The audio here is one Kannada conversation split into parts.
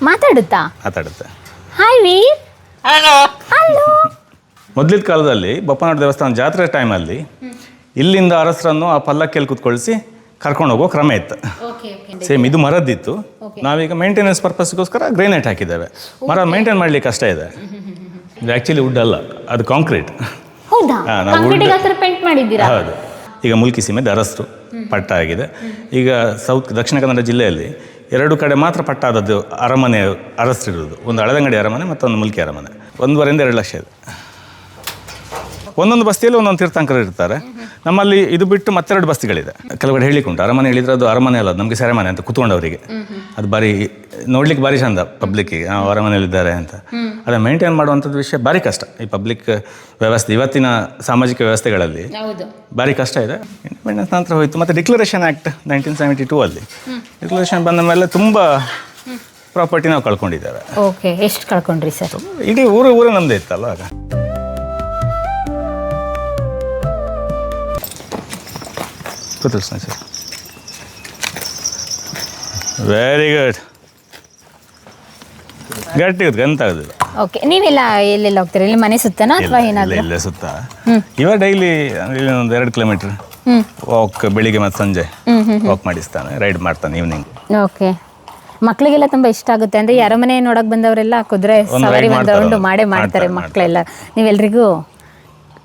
ಮಾತಾಡುತ್ತಾ? ಮಾತಾಡುತ್ತೆ. ಹಾಯ್ ವೀರ್ ಹಲೋ ಹಲೋ ಮೊದಲಿದ ಕಾಲದಲ್ಲಿ ಬಪ್ಪನಾಡು ದೇವಸ್ಥಾನ ಜಾತ್ರೆ ಟೈಮಲ್ಲಿ ಇಲ್ಲಿಂದ ಅರಸರನ್ನು ಆ ಪಲ್ಲಕ್ಕಿಯಲ್ಲಿ ಕುತ್ಕೊಳಿಸಿ ಕರ್ಕೊಂಡು ಹೋಗೋ ಕ್ರಮ ಇತ್ತು. ಓಕೆ ಓಕೆ ಸೇಮ್ ಇದು ಮರದ್ದಿತ್ತು. ನಾವೀಗ ಮೇಂಟೆನೆನ್ಸ್ ಪರ್ಪಸ್ಗೋಸ್ಕರ ಗ್ರೇನೈಟ್ ಹಾಕಿದ್ದೇವೆ. ಮರ ಮೇಂಟೈನ್ ಮಾಡ್ಲಿಕ್ಕೆ ಕಷ್ಟ ಇದೆ. ಇದು ಆ್ಯಕ್ಚುಲಿ ವುಡ್ ಅಲ್ಲ ಅದು ಕಾಂಕ್ರೀಟ್ ಹೌದಾ? ಹಾ, ನಾವು ಕಾಂಕ್ರೀಟಿಗೆ wood- ಹತ್ರ ಪೇಂಟ್ ಮಾಡಿದ್ದೀರಾ? ಹೌದು. ಈಗ ಮುಲ್ಕಿ ಸೀಮೆ ಅರಸರು ಪಟ್ಟ ಆಗಿದೆ. ಈಗ ಸೌತ್ ದಕ್ಷಿಣ ಕನ್ನಡ ಜಿಲ್ಲೆಯಲ್ಲಿ ಎರಡು ಕಡೆ ಮಾತ್ರ ಪಟ್ಟಾದದ್ದು ಅರಮನೆ ಅರಸರಿರುವುದು ಒಂದು ಹಳದಂಗಡಿ ಅರಮನೆ, ಮತ್ತೊಂದು ಮುಲ್ಕಿ ಅರಮನೆ. ಒಂದೂವರೆಯಿಂದ ಎರಡು ಲಕ್ಷ ಇದೆ. ಒಂದೊಂದು ಬಸ್ತಿಯಲ್ಲಿ ಒಂದೊಂದು ತೀರ್ಥಂಕರು ಇರ್ತಾರೆ. ನಮ್ಮಲ್ಲಿ ಇದು ಬಿಟ್ಟು ಮತ್ತೆರಡು ಬಸ್ತಿಗಳಿದೆ. ಕೆಲವಡೆ ಹೇಳಿಕ್ಕೆ ಉಂಟು ಅರಮನೆ ಹೇಳಿದ್ರೆ ಅದು ಅರಮನೆ ಅಲ್ಲ ನಮಗೆ ಸೆರೆಮನೆ ಅಂತ ಕುತ್ಕೊಂಡವರಿಗೆ ಅದು ಬಾರಿ ನೋಡ್ಲಿಕ್ಕೆ ಭಾರಿ ಚಂದ ಪಬ್ಲಿಕ್ಕಿಗೆ ಅರಮನೆಯಲ್ಲಿದ್ದಾರೆ ಅಂತ. ಅದನ್ನು ಮೇಂಟೈನ್ ಮಾಡುವಂಥದ್ದು ವಿಷಯ ಭಾರಿ ಕಷ್ಟ. ಈ ಪಬ್ಲಿಕ್ ವ್ಯವಸ್ಥೆ ಇವತ್ತಿನ ಸಾಮಾಜಿಕ ವ್ಯವಸ್ಥೆಗಳಲ್ಲಿ ಭಾರಿ ಕಷ್ಟ ಇದೆ. ಇಂಡಿಪೆಂಡೆನ್ಸ್ ನಂತರ ಹೋಯಿತು. ಮತ್ತು declaration act nineteen seventy two ಅಲ್ಲಿ ಡಿಕ್ಲರೇಷನ್ ಬಂದ ಮೇಲೆ ತುಂಬ ಪ್ರಾಪರ್ಟಿ ನಾವು ಕಳ್ಕೊಂಡಿದ್ದೇವೆ. ಓಕೆ ಎಷ್ಟು ಕಳ್ಕೊಂಡ್ರಿ ಸರ್? ಇಡೀ ಊರು ಊರೇ ನಮ್ಮದೇ ಇತ್ತಲ್ಲ ಆಗ. ಸರ್ ವೆರಿ ಗುಡ್ ಗಟ್ಟಿ ಕೂತ್ಕೊ, ಎಂತ ಆಗೋದಿಲ್ಲ. ಓಕೆ ನೀವೆಲ್ಲ ಎಲ್ಲೆಲ್ಲ ಹೋಗ್ತೀರಾ? ಇಲ್ಲಿ ಮನೆ ಸುತ್ತನಾ ಅಥವಾ ಏನಾದ್ರು? ಇಲ್ಲೇ ಸುತ್ತ? ಇವಾಗ ಡೈಲಿ ಇಲ್ಲಿ ಒಂದು ಎರಡು ಕಿಲೋಮೀಟರ್ ವಾಕ್ ಬೆಳಿಗ್ಗೆ ಮತ್ತು ಸಂಜೆ. ವಾಕ್ ಮಾಡಿಸ್ತಾನೆ ರೈಡ್ ಮಾಡ್ತಾನೆ ಈವ್ನಿಂಗ್ ಓಕೆ ಮಕ್ಕಳಿಗೆಲ್ಲ ತುಂಬಾ ಇಷ್ಟ ಆಗುತ್ತೆ. ಅಂದ್ರೆ ಯಾರ ಮನೆ ನೋಡಕ್ ಬಂದವರೆಲ್ಲ ಕುದುರೆ ಸವಾರಿ ಒಂದು ಮಾಡ್ತಾರೆ ಮಾಡೇ ಮಾಡ್ತಾರೆ ಮಕ್ಕಳೆಲ್ಲ ನೀವೆಲ್ರಿಗೂ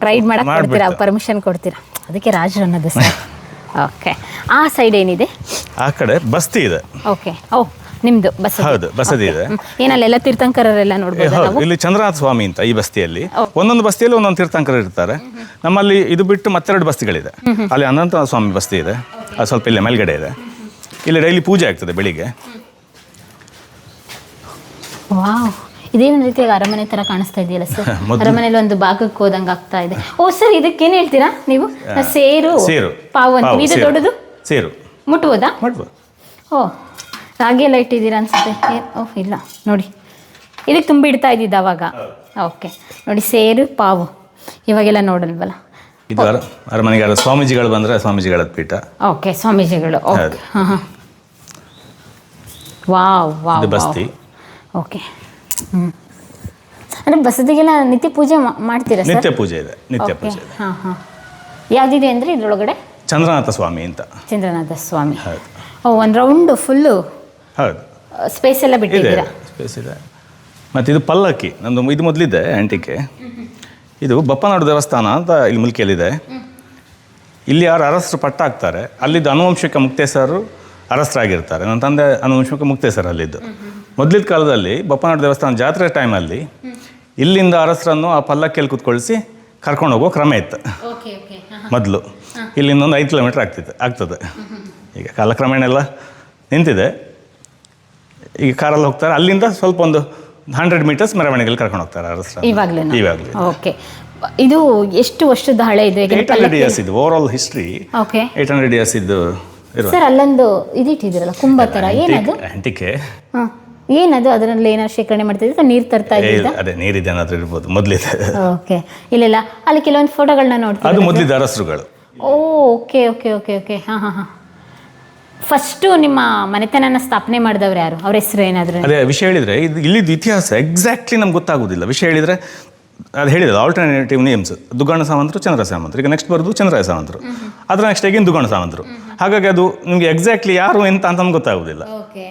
ರೈಡ್ ಮಾಡಕ್ ಕೊಡ್ತೀರಾ. ಪರ್ಮಿಷನ್ ಕೊಡ್ತೀರಾ? ಅದಕ್ಕೆ ರಾಜರು ಅನ್ನೋದು ಸರ್. ಓಕೆ ಆ ಸೈಡ್ ಏನಿದೆ? ಆ ಕಡೆ ಬಸ್ತಿ ಇದೆ. ಓಕೆ ಓ ನಿಮ್ದು ಬಸ್ ಹೌದು ಬಸದಿ ಇದೆ. ಏನಲ್ಲೆಲ್ಲ ತೀರ್ಥಂಕರರೆಲ್ಲ ನೋಡಬಹುದು ನೋಡ್ಬೋದು ಹೌದು ಇಲ್ಲಿ ಚಂದ್ರನಾಥ ಸ್ವಾಮಿ ಅಂತ ಈ ಬಸ್ತಿಯಲ್ಲಿ. ಒಂದೊಂದು ಬಸ್ತಿಯಲ್ಲಿ ಒಂದೊಂದು ತೀರ್ಥಂಕರರು ಇರ್ತಾರೆ. ನಮ್ಮಲ್ಲಿ ಇದು ಬಿಟ್ಟು ಮತ್ತೆರಡು ಬಸ್ತಿಗಳಿದೆ. ಅಲ್ಲಿ ಅನಂತ ಸ್ವಾಮಿ ಬಸ್ತಿ ಇದೆ. ಅದು ಸ್ವಲ್ಪ ಇಲ್ಲಿ ಮೇಲ್ಗಡೆ ಇದೆ. ಇಲ್ಲಿ ಡೈಲಿ ಪೂಜೆ ಆಗ್ತದೆ ಬೆಳಿಗ್ಗೆ. ವಾವ್ ಇದೇನು ರೀತಿಯಾಗಿ ಅರಮನೆ ತರ ಕಾಣಿಸ್ತಾ ಇದೆಯಲ್ಲ ಸರ್ ಅರಮನೆಯಲ್ಲಿ ಒಂದು ಭಾಗಕ್ಕೆ ಹೋದಂಗೆ ಆಗ್ತಾ ಇದೆ. ಓ ಸರ್ ಇದಕ್ಕೇನು ಹೇಳ್ತೀರಾ ನೀವು? ಸೇರು ಸೇರು. ಪಾವು ಅಂತೀವಿ ಇದು ದೊಡ್ಡದು? ಸೇರು. ಮುಟ್ಬೋದಾ? ಓ ರಾಗಿ ಎಲ್ಲ ಇಟ್ಟಿದ್ದೀರಾ ಅನ್ಸುತ್ತೆ. ಓಹ್ ಇಲ್ಲ. ನೋಡಿ. ಇದಕ್ಕೆ ತುಂಬ ಇಡ್ತಾ ಇದ್ದಿದ್ದು ಅವಾಗ. ಓಕೆ. ನೋಡಿ ಸೇರು ಪಾವು. ಇವಾಗೆಲ್ಲ ನೋಡಲ್ವಲ್ಲ? ಇದು ಅರಮನೆಗೆ ಸ್ವಾಮೀಜಿಗಳು ಬಂದರೆ ಸ್ವಾಮೀಜಿಗಳ ಪೀಠ. ಓಕೆ ಸ್ವಾಮೀಜಿಗಳು. ಓಕೆ. ಹಾಂ ಹಾಂ. ವಾವ್ ವಾವ್ ಬಸ್ತಿ. ಓಕೆ. ಅಂದರೆ ಬಸದಿಗೆಲ್ಲ ನಿತ್ಯ ಪೂಜೆ ಮಾಡ್ತೀರಾ ನಿತ್ಯ ಪೂಜೆ ಇದೆ ನಿತ್ಯ ಪೂಜೆ ಇದೆ. ಹಾಂ ಹಾಂ. ಯಾವುದಿದೆ ಅಂದರೆ ಇದ್ರೊಳಗಡೆ? ಚಂದ್ರನಾಥ ಸ್ವಾಮಿ ಅಂತ. ಚಂದ್ರನಾಥ ಸ್ವಾಮಿ. ಹೌದು. ಓ ಒಂದು ರೌಂಡ್ ಫುಲ್ಲು ಹೌದು. ಸ್ಪೇಸ್ ಎಲ್ಲ ಬಿಟ್ಟಿದ್ದೀರಾ? ಸ್ಪೇಸ್ ಇದೆ ಮತ್ತು ಇದು ಪಲ್ಲಕ್ಕಿ ನಂದು ಇದು ಮೊದಲಿದೆ ಆಂಟಿಕೆ ಇದು ಬಪ್ಪನಾಡು ದೇವಸ್ಥಾನ ಅಂತ ಇಲ್ಲಿ ಮುಲ್ಕಿಯಲ್ಲಿದೆ. ಇಲ್ಲಿ ಯಾರು ಅರಸರು ಪಟ್ಟ ಹಾಕ್ತಾರೆ ಅಲ್ಲಿದ್ದು ಅನುವಂಶಿಕ ಮುಕ್ತೇಸರು ಅರಸರಾಗಿರ್ತಾರೆ. ನನ್ನ ತಂದೆ ಅನುವಂಶಿಕ ಮುಕ್ತೇಸರು ಅಲ್ಲಿದ್ದು. ಮೊದಲಿನ ಕಾಲದಲ್ಲಿ ಬಪ್ಪನಾಡು ದೇವಸ್ಥಾನ ಜಾತ್ರೆ ಟೈಮಲ್ಲಿ ಇಲ್ಲಿಂದ ಅರಸರನ್ನು ಆ ಪಲ್ಲಕ್ಕಿಯಲ್ಲಿ ಕೂತ್ಕೊಳಿಸಿ ಕರ್ಕೊಂಡು ಹೋಗೋ ಕ್ರಮ ಇತ್ತು. ಮೊದಲು. ಇಲ್ಲಿಂದ ಒಂದು ಐದು ಕಿಲೋಮೀಟ್ರ್ ಆಗ್ತಿತ್ತು ಆಗ್ತದೆ. ಈಗ ಕಾಲಕ್ರಮೇಣ ಎಲ್ಲ ನಿಂತಿದೆ. ಈಗ ಕಾರಲ್ಲಿ ಹೋಗ್ತಾರೆ. ಅಲ್ಲಿಂದ ಸ್ವಲ್ಪ ಒಂದು ಹಂಡ್ರೆಡ್ ಮೀಟರ್ಸ್ ಮೆರವಣಿಗೆಯಲ್ಲಿ ಕರ್ಕೊಂಡು ಹೋಗ್ತಾರೆ ಅರಸರ ಇವಾಗಲೇ ಇವಾಗಲೂ. ಓಕೆ ಇದು ಎಷ್ಟು ವರ್ಷದ ಹಳೆ ಇದೆ? ಏಯ್ಟ್ ಹಂಡ್ರೆಡ್ ಇಯರ್ಸ್ ಇದು over all history okay eight hundred years ಇದು ಸರ್ ಅಲ್ಲೊಂದು ಇದಿಟ್ಟಿದ್ದೀರಲ್ಲ ಕುಂಭ ಥರ ಏನದು? ಅಂಟಿಕೆ ಹಾಂ. ಏನದು? ಅದರಲ್ಲಿ ಏನಾದ್ರು ಶೇಖರಣೆ ಮಾಡ್ತಿದ್ರೆ ನೀರು ತರ್ತಾ ಇದ್ದಿದ್ದ ಅದೇ ನೀರಿದೆ ಅನ್ನೋದ್ರ ಇರ್ಬೋದು. ಮೊದಲಿದೆ. ಓಕೆ. ಇಲ್ಲೆಲ್ಲ. ಅಲ್ಲಿ ಕೆಲವೊಂದು ಫೋಟೋಗಳನ್ನ ನೋಡ್ತೀವಿ ಅದು ಮೊದಲಿದ್ದ ಅರಸರುಗಳು oh okay okay okay okay. ಹಾಂ ಹಾಂ ಹಾಂ. ಫಸ್ಟು ನಿಮ್ಮ ಮನೆತನನ ಸ್ಥಾಪನೆ ಮಾಡಿದವ್ರು ಯಾರು? ಅವ್ರ ಹೆಸರು ಏನಾದ್ರು? ಅದೇ ವಿಷಯ ಹೇಳಿದರೆ ಇದು ಇಲ್ಲಿದ್ದು ಇತಿಹಾಸ ಎಕ್ಸಾಕ್ಟ್ಲಿ ನಮ್ಗೆ ಗೊತ್ತಾಗೋದಿಲ್ಲ. ವಿಷಯ ಹೇಳಿದರೆ ಅದು ಹೇಳಿದ್ರು ಆಲ್ಟರ್ನೇಟಿವ್ ನೇಮ್ಸ್ ದುಗಾಣ ಸಾವಂತರು ಚಂದ್ರ ಸಾವಂತರು ಈಗ ನೆಕ್ಸ್ಟ್ ಬರೋದು ಚಂದ್ರಾಯ ಸಾವಂತರು ಅದ್ರ ನೆಕ್ಸ್ಟ್ ಆಗಿನ ದುಗಣ ಸಾವಂತರು? ಹಾಗಾಗಿ ಅದು ನಿಮಗೆ ಎಕ್ಸಾಕ್ಟ್ಲಿ ಯಾರು ಎಂತ ಅಂತ ನಮ್ಗೆ ಗೊತ್ತಾಗೋದಿಲ್ಲ.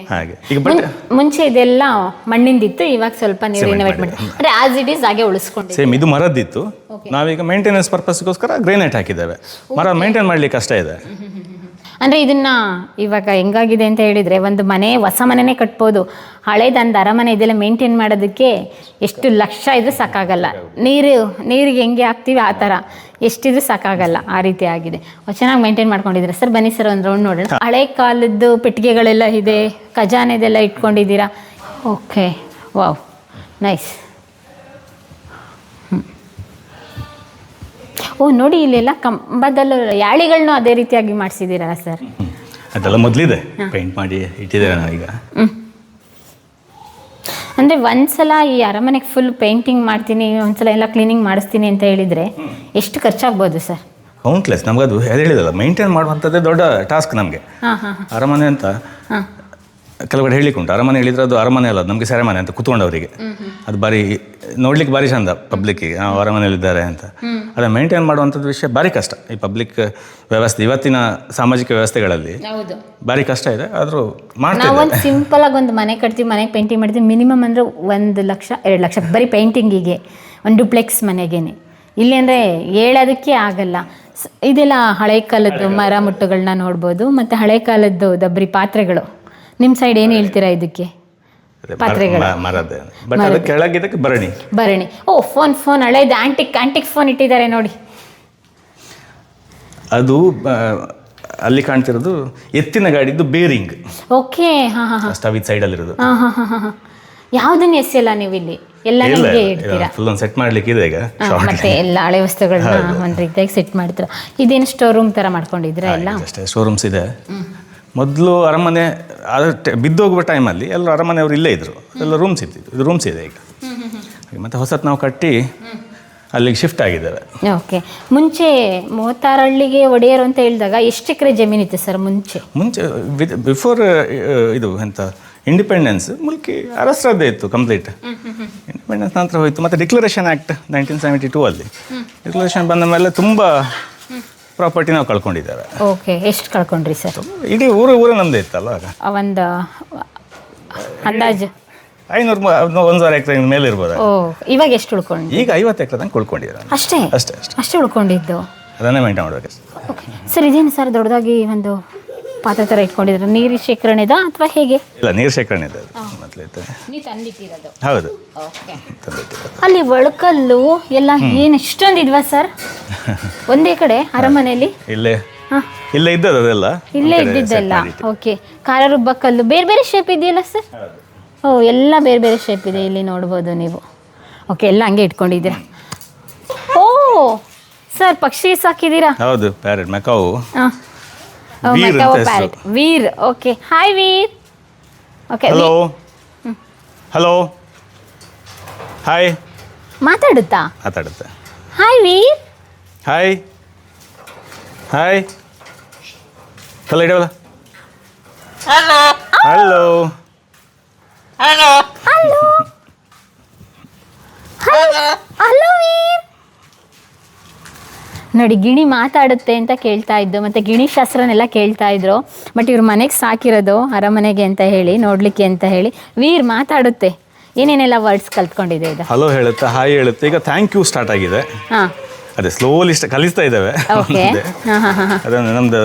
ಹಾಗೆ. ಈಗ ಬಟ್ ಮುಂಚೆ ಇದೆಲ್ಲ ಮಣ್ಣಿಂದಿತ್ತು ಇವಾಗ ಸ್ವಲ್ಪ ನೀವು ರಿನೋವೇಟ್. ಆಸ್ ಇಟ್ ಈಸ್ ಹಾಗೆ ಉಳಿಸ್ಕೊಂಡು ಸೇಮ್ ಇದು ಮರದ್ದಿತ್ತು. ನಾವೀಗ ಮೇಂಟೆನೆನ್ಸ್ ಪರ್ಪಸ್ಗೋಸ್ಕರ ಗ್ರೇನೈಟ್ ಹಾಕಿದ್ದೇವೆ. ಮರ ಮೇಂಟೈನ್ ಮಾಡ್ಲಿಕ್ಕೆ ಕಷ್ಟ ಇದೆ. ಅಂದರೆ ಇದನ್ನು ಇವಾಗ ಹೆಂಗಾಗಿದೆ ಅಂತ ಹೇಳಿದರೆ ಒಂದು ಮನೆ, ಹೊಸ ಮನೆನೇ ಕಟ್ಬೋದು. ಹಳೇದಂದು ಅರಮನೆ ಇದೆಲ್ಲ ಮೇಂಟೈನ್ ಮಾಡೋದಕ್ಕೆ ಎಷ್ಟು ಲಕ್ಷ ಇದ್ರೂ ಸಾಕಾಗಲ್ಲ. ನೀರು, ನೀರಿಗೆ ಹೆಂಗೆ ಹಾಕ್ತೀವಿ ಆ ಥರ. ಎಷ್ಟಿದ್ರೂ ಸಾಕಾಗಲ್ಲ. ಆ ರೀತಿ ಆಗಿದೆ. ಚೆನ್ನಾಗಿ ಮೇಂಟೈನ್ ಮಾಡ್ಕೊಂಡಿದ್ದೀರಾ? ಸರ್, ಬನ್ನಿ ಸರ್, ಒಂದು ರೌಂಡ್ ನೋಡೋಣ. ಹಳೆ ಕಾಲದ್ದು ಪೆಟ್ಟಿಗೆಗಳೆಲ್ಲ ಇದೆ, ಖಜಾನೆದೆಲ್ಲ ಇಟ್ಕೊಂಡಿದ್ದೀರಾ? ಓಕೆ ವಾವ್ ನೈಸ್ ಓ ನೋಡಿ ಇಲ್ಲೆಲ್ಲ ಕಂಬದಲ್ಲ ಯಾಳಿಗಳನ್ನೂ ಅದೇ ರೀತಿಯಾಗಿ ಮಾಡಿಸಿದ್ದೀರಲ್ಲ ಸರ್? ಅದೆಲ್ಲ ಮೊದಲಿದೆ. ಪೇಂಟ್ ಮಾಡಿ ಇಟ್ಟಿದ್ದೇವೆ ಈಗ. ಅಂದರೆ ಒಂದ್ಸಲ ಈ ಅರಮನೆಗೆ ಫುಲ್ ಪೇಂಟಿಂಗ್ ಮಾಡ್ತೀನಿ ಒಂದ್ಸಲ ಎಲ್ಲ ಕ್ಲೀನಿಂಗ್ ಮಾಡಿಸ್ತೀನಿ ಅಂತ ಹೇಳಿದರೆ ಎಷ್ಟು ಖರ್ಚಾಗ್ಬೋದು ಸರ್? ಕೌಂಟ್ಲೆಸ್ ನಮಗದು ಹೇಳಿದಲ್ಲ ಮೇಂಟೈನ್ ಮಾಡುವಂಥದ್ದೇ ದೊಡ್ಡ ಟಾಸ್ಕ್ ನಮಗೆ. ಅರಮನೆ ಅಂತ ಹಾಂ. ಕೆಲವು ಕಡೆ ಹೇಳಿಕ್ಕೆ ಉಂಟು. ಅರಮನೆ ಹೇಳಿದ್ರೆ ಅದು ಅರಮನೆ ಅಲ್ಲ ನಮಗೆ ಸೆರೆಮನೆ ಅಂತ ಕುತ್ಕೊಂಡವರಿಗೆ. ಅದು ಬಾರಿ ನೋಡ್ಲಿಕ್ಕೆ ಭಾರಿ ಚಂದ ಪಬ್ಲಿಕ್ಕಿಗೆ ನಾವು ಅರಮನೆಯಲ್ಲಿದ್ದಾರೆ ಅಂತ. ಅದನ್ನು ಮೇಂಟೈನ್ ಮಾಡುವಂಥದ್ದು ವಿಷಯ ಭಾರಿ ಕಷ್ಟ. ಈ ಪಬ್ಲಿಕ್ ವ್ಯವಸ್ಥೆ ಇವತ್ತಿನ ಸಾಮಾಜಿಕ ವ್ಯವಸ್ಥೆಗಳಲ್ಲಿ ಭಾರಿ ಕಷ್ಟ ಇದೆ ಆದರೂ ಮಾಡ್ತೀವಿ ಒಂದು ಸಿಂಪಲ್ ಆಗಿ ಒಂದು ಮನೆ ಕಟ್ತೀವಿ ಮನೆಗೆ ಪೇಂಟಿಂಗ್ ಮಾಡ್ತೀವಿ ಮಿನಿಮಮ್ ಅಂದರೆ ಒಂದು ಲಕ್ಷ ಎರಡು ಲಕ್ಷ. ಬರೀ ಪೇಂಟಿಂಗಿಗೆ ಒಂದು ಡುಪ್ಲೆಕ್ಸ್ ಮನೆಗೇನೆ. ಇಲ್ಲಿ ಅಂದರೆ ಹೇಳೋದಕ್ಕೆ ಆಗಲ್ಲ. ಇದೆಲ್ಲ ಹಳೆ ಕಾಲದ್ದು. ಮರ ಮುಟ್ಟುಗಳನ್ನ ನೋಡ್ಬೋದು ಮತ್ತು ಹಳೆ ಕಾಲದ್ದು ದಬ್ರಿ ಪಾತ್ರೆಗಳು. ನಿಮ್ಮ ಸೈಡ್ ಏನು ಹೇಳ್ತೀರಾ ಇದಕ್ಕೆ? ಪಾತ್ರೆಗಳು. ಮ- ಬಟ್ ಅದು ಕೆಳಗಿದ್ದಕ್ಕೆ ಭರಣಿ ಭರಣಿ ಓ ಫೋನ್ ಫೋನ್ ಹಳೇದು ಆಂಟಿಕ್ ಆಂಟಿಕ್ ಫೋನ್ ಇಟ್ಟಿದ್ದಾರೆ ನೋಡಿ. ಅದು ಅಲ್ಲಿ ಕಾಣ್ತಿರೋದು ಎತ್ತಿನ ಗಾಡಿದ್ದು ಬೇರಿಂಗ್ ಓಕೆ ಹಾಂ ಹಾಂ ಹಾಂ. ಸೈಡಲ್ಲಿರೋದು ಹಾಂ ಹಾಂ ಹಾಂ ಹಾಂ ಯಾವುದನ್ನು ನೀವು ಇಲ್ಲಿ? ಎಲ್ಲ ಇಲ್ಲ ನಿಮಗೆ ಇಡ್ತೀರಾ ಫುಲ್ ಒಂದು ಸೆಟ್ ಮಾಡ್ಲಿಕ್ಕೆ ಇದೆ ಈಗ ಮತ್ತೆ ಎಲ್ಲ ಹಳೆ ವಸ್ತುಗಳನ್ನ ಒಂದು ರೀತಿಯಾಗಿ ಸೆಟ್ ಮಾಡ್ತೀರಾ. ಇದೇನು ಸ್ಟೋರ್ ರೂಮ್ ಥರ ಮಾಡ್ಕೊಂಡಿದ್ದೀರಾ ಎಲ್ಲ? ಅಷ್ಟೇ ಶೋರೂಮ್ಸ್ ಇದೆ. ಮೊದಲು ಅರಮನೆ ಬಿದ್ದೋಗುವ ಟೈಮಲ್ಲಿ ಎಲ್ಲ ಅರಮನೆಯವರು ಇಲ್ಲೇ ಇದ್ದರು ಎಲ್ಲ ರೂಮ್ಸ್ ಇದ್ದಿದ್ದು ಇದು ರೂಮ್ಸ್ ಇದೆ ಈಗ. ಹಾಗೆ ಮತ್ತೆ ಹೊಸತ್ ನಾವು ಕಟ್ಟಿ ಅಲ್ಲಿಗೆ ಶಿಫ್ಟ್ ಆಗಿದ್ದಾರೆ ಓಕೆ ಮುಂಚೆ ಮೂವತ್ತಾರು ಹಳ್ಳಿಗೆ ಒಡೆಯರು ಅಂತ ಹೇಳಿದಾಗ ಎಷ್ಟು ಎಕರೆ ಜಮೀನು ಇತ್ತು ಸರ್ ಮುಂಚೆ? ಮುಂಚೆ ಬಿಫೋರ್ ಇದು ಎಂತ ಇಂಡಿಪೆಂಡೆನ್ಸ್ ಮುಲ್ಕಿ ಅರಸರದ್ದೇ ಇತ್ತು ಕಂಪ್ಲೀಟ್ ಇಂಡಿಪೆಂಡೆನ್ಸ್ ನಂತರ ಹೋಯಿತು. ಮತ್ತು declaration act nineteen seventy two ಅಲ್ಲಿ ಡಿಕ್ಲರೇಷನ್ ಬಂದ ಮೇಲೆ ತುಂಬ ಪ್ರಾಪರ್ಟಿ ನಾವು ಕಳ್ಕೊಂಡಿದ್ದೇವೆ. ಓಕೆ ಎಷ್ಟು ಕಳ್ಕೊಂಡ್ರಿ ಸರ್? ಇಡೀ ಊರು ಊರು ನಮ್ದು ಇತ್ತಲ್ಲ ಆಗ. ಒಂದು ಅಂದಾಜು? ಐನೂರು ಒಂದು ಸಾವಿರ ಎಕರೆ ಮೇಲೆ ಇರ್ಬೋದು? ಓ ಇವಾಗ ಎಷ್ಟು ಉಳ್ಕೊಂಡು ಈಗ ಐವತ್ತು ಎಕರೆ ತನಕ ಉಳ್ಕೊಂಡಿದ್ದಾರೆ. ಅಷ್ಟೇ? ಅಷ್ಟೇ ಅಷ್ಟೇ. ಅಷ್ಟೇ ಉಳ್ಕೊಂಡಿದ್ದು? ಅದನ್ನೇ ಮೇಂಟೈನ್ ಮಾಡಬೇಕು. ಸರ್ ಇದೇನು ಸರ್ ದೊಡ್ಡದಾಗಿ ಒಂದು ಪಾತ್ರೆ ಥರ ಇಟ್ಕೊಂಡಿದ್ರೆ? ನೀರು ಶೇಖರಣೆದ ಅಥವಾ ಹೇಗೆ? ಇಲ್ಲ ನೀರು ಶೇಖರಣೆ ಇದೆ ಅದು ಮೊದಲೈತೆ ನೀವು ತಂದಿಟ್ಟಿರೋದು? ಹೌದು. ಓಕೆ. ತಂದಿಟ್ಟಿರೋದು. ಅಲ್ಲಿ ಒಳಕಲ್ಲು ಎಲ್ಲ ಏನು ಇಷ್ಟೊಂದು ಇದ್ವಾ ಸರ್? ಒಂದೇ ಕಡೆ ಅರಮನೆಯಲ್ಲಿ ಇಲ್ಲೇ. ಹಾಂ. ಇಲ್ಲೇ ಇದ್ದದ್ದು ಅದೆಲ್ಲ. ಇಲ್ಲೇ ಇದ್ದಿದ್ದೆಲ್ಲ. ಓಕೆ. ಖಾರ ರುಬ್ಬ ಕಲ್ಲು. ಬೇರೆ ಬೇರೆ ಶೇಪ್ ಇದೆಯಲ್ಲ ಸರ್ ಓ ಎಲ್ಲ ಬೇರೆ ಬೇರೆ ಶೇಪ್ ಇದೆ. ಇಲ್ಲಿ ನೋಡ್ಬೋದು ನೀವು. ಓಕೆ ಎಲ್ಲ ಹಂಗೆ ಇಟ್ಕೊಂಡಿದ್ದೀರಾ? ಓ ಸರ್ ಪಕ್ಷಿ ಸಾಕಿದ್ದೀರಾ? ಹೌದು ಪ್ಯಾರೆಟ್ ಮೆಕಾವು ಹಾಂ. ವೀರ್ ಅಂತ ಹೆಸ್ರು. Veer okay hi Veer. Okay hello hello hi ಮಾತಾಡುತ್ತಾ? ಮಾತಾಡುತ್ತೆ. Hi Veer. Hi hi hello ಇಡವಲ್ಲ hello hello hello Veer. ನೋಡಿ ಗಿಣಿ ಮಾತಾಡುತ್ತೆ ಅಂತ ಕೇಳ್ತಾ ಇದ್ದು ಮತ್ತೆ ಗಿಣಿ ಶಾಸ್ತ್ರನೆಲ್ಲ ಕೇಳ್ತಾ ಇದ್ರು. ಬಟ್ ಇವ್ರ ಮನೆಗೆ ಸಾಕಿರೋದು ಅರಮನೆಗೆ ಅಂತ ಹೇಳಿ ನೋಡ್ಲಿಕ್ಕೆ ಅಂತ ಹೇಳಿ ವೀರ್ ಮಾತಾಡುತ್ತೆ. ಏನೇನೆಲ್ಲ ವರ್ಡ್ಸ್ ಕಲ್ತ್ಕೊಂಡಿದೆ ಇದು? ಹಲೋ ಹೇಳುತ್ತೆ ಹಾಯ್ ಹೇಳುತ್ತೆ ಈಗ ಥ್ಯಾಂಕ್ ಯು ಸ್ಟಾರ್ಟ್ ಆಗಿದೆ. ಹಾಂ. ಅದೇ ಸ್ಲೋಲಿ ಇಷ್ಟ ಕಲಿಸ್ತಾ ಇದ್ದಾವೆ. ಓಕೆ. ಹಾಂ ಹಾಂ ಹಾಂ ಅದನ್ನು ನಮ್ದು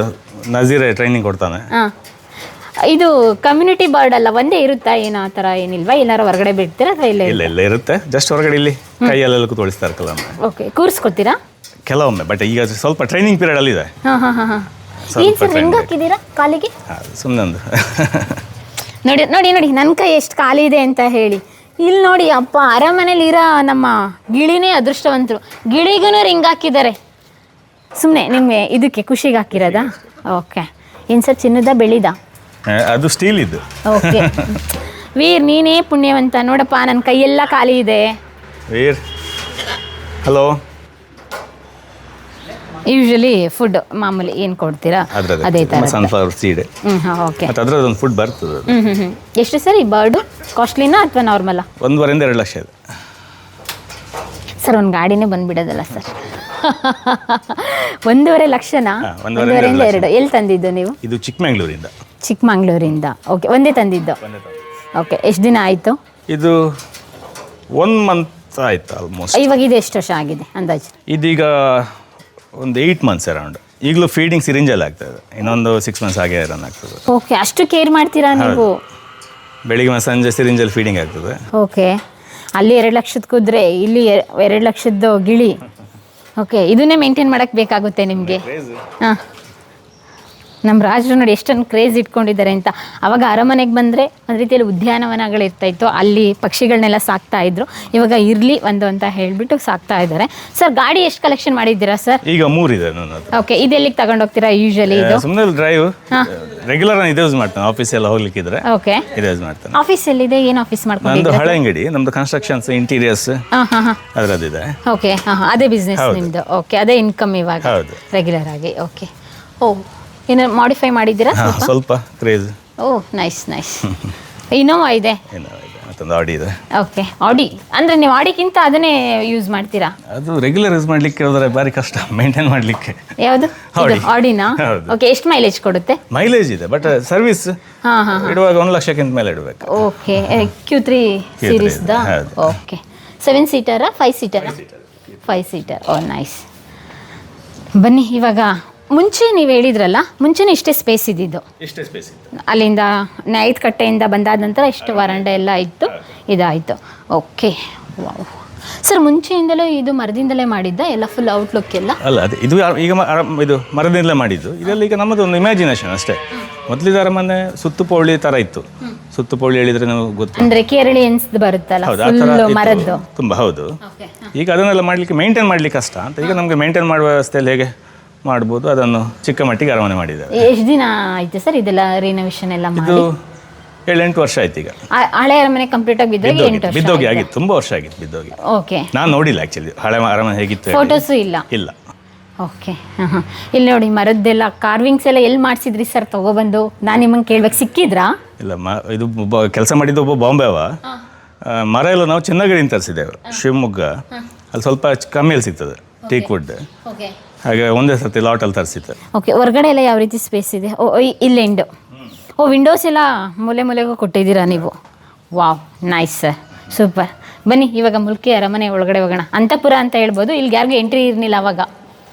ನಜೀರ ಟ್ರೈನಿಂಗ್ ಕೊಡ್ತಾನೆ. ಹಾಂ. ಇದು ಕಮ್ಯುನಿಟಿ ಬರ್ಡ್ ಅಲ್ಲ ಒಂದೇ ಇರುತ್ತಾ? ಏನು ಆ ಥರ ಏನಿಲ್ವಾ? ಎಲ್ಲಾರು ಹೊರಗಡೆ ಬಿಡ್ತೀರಾ ಅಥವಾ ಇಲ್ಲ ಇಲ್ಲ ಇಲ್ಲ ಇರುತ್ತೆ. ಜಸ್ಟ್ ಹೊರಗಡೆ ಇಲ್ಲಿ ಕೈಯಲ್ಲೆಲ್ಲ ತೋರಿಸ್ತಾ ಇರ್ಕಲ್ಲ ಓಕೆ ಕೂರಿಸ್ಕೊತೀರಾ ಕೆಲವೊಮ್ಮೆ ಬಟ್ ಈಗ ಸ್ವಲ್ಪ ಟ್ರೈನಿಂಗ್ ಪೀರಿಯಡ್ ಅಲ್ಲಿ ಇದೆ. ಹಾಂ ಹಾಂ ಹಾಂ ಹಾಂ. ಸ್ವಲ್ಪ ಸರ್ ರಿಂಗ್. ಹಾಕಿದ್ದೀರಾ ಕಾಲಿಗೆ? ಸುಮ್ಮನೆ ನೋಡಿ ನೋಡಿ ನೋಡಿ ನನ್ನ ಕೈ ಎಷ್ಟು ಖಾಲಿ ಇದೆ ಅಂತ ಹೇಳಿ. ಇಲ್ಲಿ ನೋಡಿ ಅಪ್ಪ ಅರಮನೇಲಿ ಇರೋ ನಮ್ಮ ಗಿಳಿನೇ ಅದೃಷ್ಟವಂತರು. ಗಿಳಿಗೂ ರಿಂಗ್ ಹಾಕಿದ್ದಾರೆ. ಸುಮ್ಮನೆ ನಿಮಗೆ ಇದಕ್ಕೆ ಖುಷಿಗೆ ಹಾಕಿರೋದಾ? ಓಕೆ. ಏನು ಸರ್ ಚಿನ್ನದ ಬೆಳಿದ ಅದು ಸ್ಟೀಲ್ ಇದ್ದು. ಓಕೆ. ವೀರ್ ನೀನೇ ಪುಣ್ಯವಂತ. ನೋಡಪ್ಪ ನನ್ನ ಕೈಯೆಲ್ಲ ಖಾಲಿ ಇದೆ. ವೀರ್ ಹಲೋ ಯೂಶಲಿ ಫುಡ್ ಮಾಮೂಲಿ ಏನು ಕೊಡ್ತೀರಾ? ಅದೇ ಥರ ಸನ್ಫ್ಲವರ್ ಸೀಡ್ ಓಕೆ ಮತ್ತು ಅದರ ಒಂದು ಫುಡ್ ಬರ್ತದೆ. ಹ್ಞೂ ಹ್ಞೂ ಎಷ್ಟು ಸರ್ ಈ ಬರ್ಡು? ಕಾಸ್ಟ್ಲಿನಾ ಅಥವಾ ನಾರ್ಮಲಾ ಒಂದೂವರೆಯಿಂದ ಎರಡು ಲಕ್ಷ ಇದೆ. ಸರ್ ಒಂದು ಗಾಡಿನೇ ಬಂದುಬಿಡೋದಲ್ಲ ಸರ್. ಒಂದೂವರೆ ಲಕ್ಷನಾ? ಒಂದೂವರೆಯಿಂದ ಎರಡು ಎರಡು. ಎಲ್ಲಿ ತಂದಿದ್ದು ನೀವು? ಇದು ಚಿಕ್ಕಮಂಗ್ಳೂರಿಂದ. ಚಿಕ್ಕಮಂಗ್ಳೂರಿಂದ. ಓಕೆ ಒಂದೇ ತಂದಿದ್ದು? ಓಕೆ ಎಷ್ಟು ದಿನ ಆಯಿತು? ಇದು ಒನ್ ಮಂತ್ ಆಯ್ತು ಆಲ್ಮೋಸ್ಟ್ ಇವಾಗ ಇದು ಎಷ್ಟು ವರ್ಷ ಆಗಿದೆ ಅಂದಾಜು? ಇದೀಗ ಒಂದು ಏಯ್ಟ್ ಮಂತ್ಸ್ ಅರೌಂಡ್ ಈಗಲೂ ಫೀಡಿಂಗ್ ಸಿರಿಂಜಲ್ಲಿ ಆಗ್ತದೆ ಇನ್ನೊಂದು ಸಿಕ್ಸ್ ಮಂತ್ಸ್ ಹಾಗೆ ರನ್ ಆಗ್ತದೆ. ಓಕೆ ಅಷ್ಟು ಕೇರ್ ಮಾಡ್ತೀರಾ ನೀವು? ಬೆಳಿಗ್ಗೆ ಮತ್ತು ಸಂಜೆ ಸಿರಿಂಜಲ್ಲಿ ಫೀಡಿಂಗ್ ಆಗ್ತದೆ. ಓಕೆ ಅಲ್ಲಿ ಎರಡು ಲಕ್ಷದ ಕುದ್ರೆ ಇಲ್ಲಿ ಎರಡು ಲಕ್ಷದ್ದು ಗಿಳಿ. ಓಕೆ ಇದನ್ನೇ ಮೇಂಟೈನ್ ಮಾಡಕ್ಕೆ ಬೇಕಾಗುತ್ತೆ ನಿಮಗೆ. ಹಾಂ. ನಮ್ಮ ರಾಜರು ನೋಡಿ ಎಷ್ಟೊಂದು ಕ್ರೇಜ್ ಇಟ್ಕೊಂಡಿದ್ದಾರೆ ಅಂತ. ಅವಾಗ ಅರಮನೆಗೆ ಬಂದರೆ ಒಂದು ರೀತಿಯಲ್ಲಿ ಉದ್ಯಾನವನಗಳು ಇರ್ತಾ ಇತ್ತು ಅಲ್ಲಿ ಪಕ್ಷಿಗಳನ್ನೆಲ್ಲ ಸಾಕ್ತಾ ಇದ್ರು. ಇವಾಗ ಇರಲಿ ಒಂದು ಅಂತ ಹೇಳಿಬಿಟ್ಟು ಸಾಕ್ತಾ ಇದ್ದಾರೆ. ಸರ್ ಗಾಡಿ ಎಷ್ಟು ಕಲೆಕ್ಷನ್ ಮಾಡಿದ್ದೀರಾ ಸರ್ ಈಗ ಮೂರಿದೆ ನನ್ನದು ಓಕೆ ಇದೆಲ್ಲಿಗೆ ತಗೊಂಡೋಗ್ತೀರಾ ಯೂಶಲಿ ಇದು? ಸುಮ್ಮನೆ ಡ್ರೈವ್ ರೆಗ್ಯುಲರ್ ನಾನು ಇದೇ ಯೂಸ್ ಮಾಡ್ತೇನೆ. ಆಫೀಸ್ ಎಲ್ಲ ಹೋಗ್ಲಿಕ್ಕಿದ್ರೆ ಓಕೆ ಇದೇ ಯೂಸ್ ಮಾಡ್ತೇನೆ. ಆಫೀಸ್ ಎಲ್ಲಿದೆ? ಏನು ಆಫೀಸ್ ಮಾಡ್ಕೊಂಡು ನಮ್ದು ಹಳೆ ಅಂಗಡಿ. ನಮ್ದು ಕನ್ಸ್ಟ್ರಕ್ಷನ್ಸ್ ಇಂಟೀರಿಯರ್ಸ್ ಹಾಂ ಹಾಂ ಹಾಂ. ಅದರದ್ದಿದೆ. ಓಕೆ ಹಾಂ ಹಾಂ. ಅದೇ ಬಿಸ್ನೆಸ್. ನಿಮ್ಮದು ಓಕೆ ಅದೇ ಇನ್ಕಮ್ ಇವಾಗ ಹೌದು. ರೆಗ್ಯುಲರ್ ಆಗಿ. ಓಕೆ ಓ ಏನು ಮಾಡಿಫೈ ಮಾಡಿದ್ದೀರಾ? ಹಾಂ ಸ್ವಲ್ಪ? Craze oh nice nice Innova ಇದೆ? ಮತ್ತೊಂದು ಆಡಿ ಇದೆ. ಓಕೆ ಆಡಿ ಅಂದ್ರೆ ನೀವು ಆಡಿಗಿಂತ ಅದನ್ನೇ ಯೂಸ್ ಮಾಡ್ತೀರಾ? ಅದು ರೆಗ್ಯುಲರ್ ಯೂಸ್ ಮಾಡಲಿಕ್ಕೆ ಹೋದರೆ ಭಾರಿ ಕಷ್ಟ. ಮೇಂಟೈನ್ ಮಾಡ್ಲಿಕ್ಕೆ. ಯಾವುದು? Audi. ಆಡಿನಾ ಹೌದು. ಓಕೆ ಎಷ್ಟು ಮೈಲೇಜ್ ಕೊಡುತ್ತೆ? ಮೈಲೇಜ್ ಇದೆ ಬಟ್ ಸರ್ವಿಸ್ ಹಾಂ ಹಾಂ ಇಡುವಾಗ ಒಂದು ಲಕ್ಷಕ್ಕಿಂತ ಮೇಲೆ ಇಡಬೇಕು. ಓಕೆ ಕ್ಯೂ ತ್ರೀ Q3 ಸೀರೀಸ್ದ ಹೌದು. Okay seven ಸೀಟರಾ five seater five seater oh nice ಬನ್ನಿ ಇವಾಗ ಮುಂಚೆ ನೀವು ಹೇಳಿದ್ರಲ್ಲ ಮುಂಚೆನೇ ಇಷ್ಟೇ ಸ್ಪೇಸ್ ಇದ್ದಿದ್ದು. ಇಷ್ಟೇ ಸ್ಪೇಸ್ ಇತ್ತು. ಅಲ್ಲಿಂದ ನೈತ್ ಕಟ್ಟೆಯಿಂದ ಬಂದಾದ ನಂತರ ಇಷ್ಟು ವರಂಡ ಎಲ್ಲ ಇತ್ತು ಇದಾಯಿತು. ಓಕೆ ವಾವ್ ಸರ್ ಮುಂಚೆಯಿಂದಲೂ ಇದು ಮರದಿಂದಲೇ ಮಾಡಿದ್ದ ಎಲ್ಲ ಫುಲ್ ಔಟ್ಲುಕ್ ಎಲ್ಲ? ಅಲ್ಲ ಅದೇ ಇದು ಯಾ- ಈಗ ಮ- ಅರ- ಇದು ಮರದಿಂದಲೇ ಮಾಡಿದ್ದು. ಇದರಲ್ಲಿ ಈಗ ನಮ್ಮದು ಒಂದು ಇಮ್ಯಾಜಿನೇಷನ್ ಅಷ್ಟೇ. ಮೊದಲಿದ ಅರಮನೆ ಸುತ್ತು ಪೌಳಿ ಥರ ಇತ್ತು. ಸುತ್ತು ಪೌಳಿ ಹೇಳಿದ್ರೆ ನಮಗೆ ಗೊತ್ತು. ಅಂದ್ರೆ ಕೇರಳಿ ಎನ್ಸ್ದು ಬರುತ್ತಲ್ಲ ಹೌದು ಆ ಥರ ಇತ್ತು. ಮರದ್ದು. ತುಂಬ ಹೌದು. ಈಗ ಅದನ್ನೆಲ್ಲ ಮಾಡಲಿಕ್ಕೆ ಮೇಂಟೈನ್ ಮಾಡಲಿಕ್ಕೆ ಕಷ್ಟ ಅಂತ. ಈಗ ನಮಗೆ ಮೇಂಟೈನ್ ಮಾಡುವ ವ್ಯವಸ್ಥೆಯಲ್ಲಿ ಹೇಗೆ? ಮಾಡ್ಬೋದು. ಅದನ್ನು ಚಿಕ್ಕ ಮಟ್ಟಿಗೆ ಅರಮನೆ ಮಾಡಿದ್ದಾರೆ. ಎಷ್ಟು ದಿನ ಆಯ್ತು ಸರ್ ಇದೆಲ್ಲ ರಿನೋವೇಷನ್ ಎಲ್ಲ ಇದು ಮಾಡಿ? ಏಳೆಂಟು ವರ್ಷ ಆಯ್ತು ಈಗ. ಆ- ಹಳೆ ಅರಮನೆ ಕಂಪ್ಲೀಟ್ ಆಗಿ ಬಿದ್ದೋಗಿ ಎಂಟು ಬಿದ್ದೋಗಿ ವರ್ಷ ಬಿದ್ದೋಗಿ? ಆಗಿತ್ತು. ತುಂಬಾ ವರ್ಷ ಆಗಿತ್ತು ಬಿದ್ದೋಗಿ. ಓಕೆ ನಾನು ನೋಡಿಲ್ಲ ಆ್ಯಕ್ಚುಲಿ ಹಳೆ ಅರಮನೆ ಹೇಗಿತ್ತು ಫೋಟೋಸ್ ಫೋಟೋಸು ಇಲ್ಲ? ಇಲ್ಲ. ಓಕೆ ಹಾಂ ಹಾಂ ಇಲ್ಲಿ ನೋಡಿ ಮರದ್ದೆಲ್ಲ ಕಾರ್ವಿಂಗ್ಸ್ ಎಲ್ಲ ಎಲ್ಲಿ ಮಾಡಿಸಿದ್ರಿ ಸರ್? ತಗೊಬಂದು ನಾನು ನಿಮ್ಮಂಗೆ ಕೇಳ್ಬೇಕು. ಸಿಕ್ಕಿದ್ರಾ? ಇಲ್ಲ ಮ ಇದು ಕೆಲಸ ಮಾಡಿದ್ದು ಒಬ್ಬ ಬಾಂಬೆ ಅವ. ಮರ ಎಲ್ಲ ನಾವು ಚೆನ್ನಾಗಿ ತರಿಸಿದ್ದೇವೆ ಶಿವಮೊಗ್ಗ. ಅಲ್ಲಿ ಸ್ವಲ್ಪ ಕಮ್ಮಿ ಕಮ್ಮಿಯಲ್ಲಿ ಸಿಗ್ತದೆ. ಟೀಕ್ ವುಡ್ ಓಕೆ ಹಾಗೆ ಒಂದೇ ಸರ್ತಿ ಲಾಟಲ್ಲಿ ತರಿಸಿತ್ತು ಓಕೆ ಹೊರಗಡೆ ಎಲ್ಲ ಯಾವ ರೀತಿ ಸ್ಪೇಸ್ ಇದೆ? ಓ ಇಲ್ಲಿ ಎಂಡು ಓ ವಿಂಡೋಸ್ ಎಲ್ಲ ಮೂಲೆ ಮೂಲೆಗೂ ಕೊಟ್ಟಿದ್ದೀರಾ ನೀವು? ವಾವ್ ನೈಸ್ ಸರ್ ಸೂಪರ್ ಬನ್ನಿ ಇವಾಗ ಮುಲ್ಕಿ ಅರಮನೆ ಒಳಗಡೆ ಹೋಗೋಣ. ಅಂತಪುರ ಅಂತ ಹೇಳ್ಬೋದು ಇಲ್ಲಿ ಯಾರಿಗೂ ಎಂಟ್ರಿ ಇರಲಿಲ್ಲ ಅವಾಗ?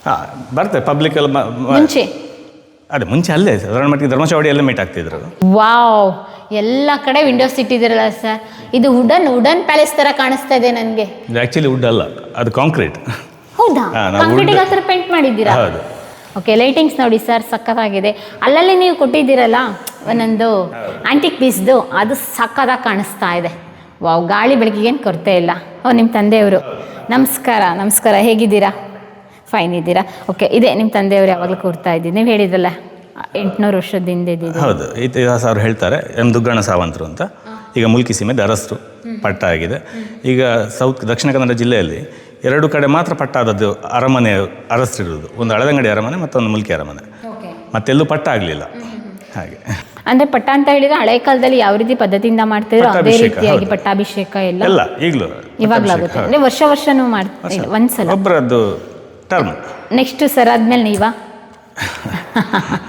ಹಾಂ ಬರ್ತೇವೆ ಪಬ್ಲಿಕ್ ಎಲ್ಲ ಮ- ಮ- ಮುಂಚೆ? ಅದೇ ಮುಂಚೆ ಅಲ್ಲೇ ಸಾಧಾರಣ ಮಟ್ಟಿಗೆ ಧರ್ಮಶಾವಡಿಯಲ್ಲೇ ಎಲ್ಲ ಮೀಟ್ ಆಗ್ತಿದ್ರು. ವಾವ್ ಎಲ್ಲ ಕಡೆ ವಿಂಡೋಸ್ ಇಟ್ಟಿದ್ದೀರಲ್ಲ ಸರ್ ಇದು ವುಡನ್ ವುಡನ್ ಪ್ಯಾಲೇಸ್ ಥರ ಕಾಣಿಸ್ತಾ ಇದೆ ನನಗೆ. ಇದು ಆ್ಯಕ್ಚುಲಿ ವುಡ್ ಅಲ್ಲ ಅದು ಕಾಂಕ್ರೀಟ್ ಹೌದಾ? ಹಾ, ನಾವು ಕಾಂಕ್ರೀಟಿಗೆ wood- ಹತ್ರ ಪೇಂಟ್ ಮಾಡಿದ್ದೀರಾ? ಹೌದು. ಓಕೆ ಲೈಟಿಂಗ್ಸ್ ನೋಡಿ ಸರ್ ಸಕ್ಕತ್ತಾಗಿದೆ ಅಲ್ಲಲ್ಲಿ ನೀವು ಕೊಟ್ಟಿದ್ದೀರಲ್ಲ ಒಂದೊಂದು ಆಂಟಿಕ್ ಪೀಸ್ದು ಅದು ಸಖತ್ತಾಗಿ ಕಾಣಿಸ್ತಾ ಇದೆ. ವಾವ್ ಗಾಳಿ ಬೆಳಕಿಗೇನು ಕೊರತೆ ಇಲ್ಲ. ಓ ನಿಮ್ಮ ತಂದೆಯವರು. ನಮಸ್ಕಾರ ನಮಸ್ಕಾರ. ಹೇಗಿದ್ದೀರಾ? ಫೈನ್ ಇದ್ದೀರಾ? ಓಕೆ ಇದೆ ನಿಮ್ಮ ತಂದೆಯವರು ಯಾವಾಗಲೂ ಕೊಡ್ತಾ ಇದ್ದೀನಿ ನೀವು ಹೇಳಿದ್ರಲ್ಲ ಎಂಟುನೂರು ವರ್ಷದ ಹಿಂದೆ ಇದ್ದಿದ್ದು ಹೌದು ಇತಿಹಾಸ ಅವ್ರು ಹೇಳ್ತಾರೆ ನಮ್ಮ ದುಗ್ಗಣ ಸಾವಂತರು ಅಂತ. ಈಗ ಮುಲ್ಕಿ ಸೀಮೆ ಅರಸರು ಪಟ್ಟ ಆಗಿದೆ. ಈಗ ಸೌತ್ ದಕ್ಷಿಣ ಕನ್ನಡ ಜಿಲ್ಲೆಯಲ್ಲಿ ಎರಡು ಕಡೆ ಮಾತ್ರ ಪಟ್ಟಾದದ್ದು ಅರಮನೆ ಅರಸರಿರುವುದು ಒಂದು ಹಳದಂಗಡಿ ಅರಮನೆ ಮತ್ತೊಂದು ಮುಲ್ಕಿ ಅರಮನೆ. ಮತ್ತೆಲ್ಲೂ ಪಟ್ಟ ಆಗಲಿಲ್ಲ ಹಾಗೆ. ಅಂದ್ರೆ ಪಟ್ಟ ಅಂತ ಹೇಳಿದ್ರೆ ಹಳೆ ಕಾಲದಲ್ಲಿ ಯಾವ ರೀತಿ ಪದ್ಧತಿಯಿಂದ ಮಾಡ್ತಿದ್ರು? ಅದೇ ಪಟ್ಟಾಭಿಷೇಕ, ರೀತಿಯಾಗಿ. ಪಟ್ಟಾಭಿಷೇಕ ಎಲ್ಲ? ಎಲ್ಲ ಈಗಲೂ ಇವಾಗಲಾಗುತ್ತೆ. ಅಂದರೆ ವರ್ಷ ವರ್ಷನೂ ಮಾಡ್ತೀವಿ ಒಂದ್ಸಲ. ಒಬ್ಬರದ್ದು ಟರ್ಮ್. ನೆಕ್ಸ್ಟ್ ಸರ್ ಆದ್ಮೇಲೆ ನೀವಾ?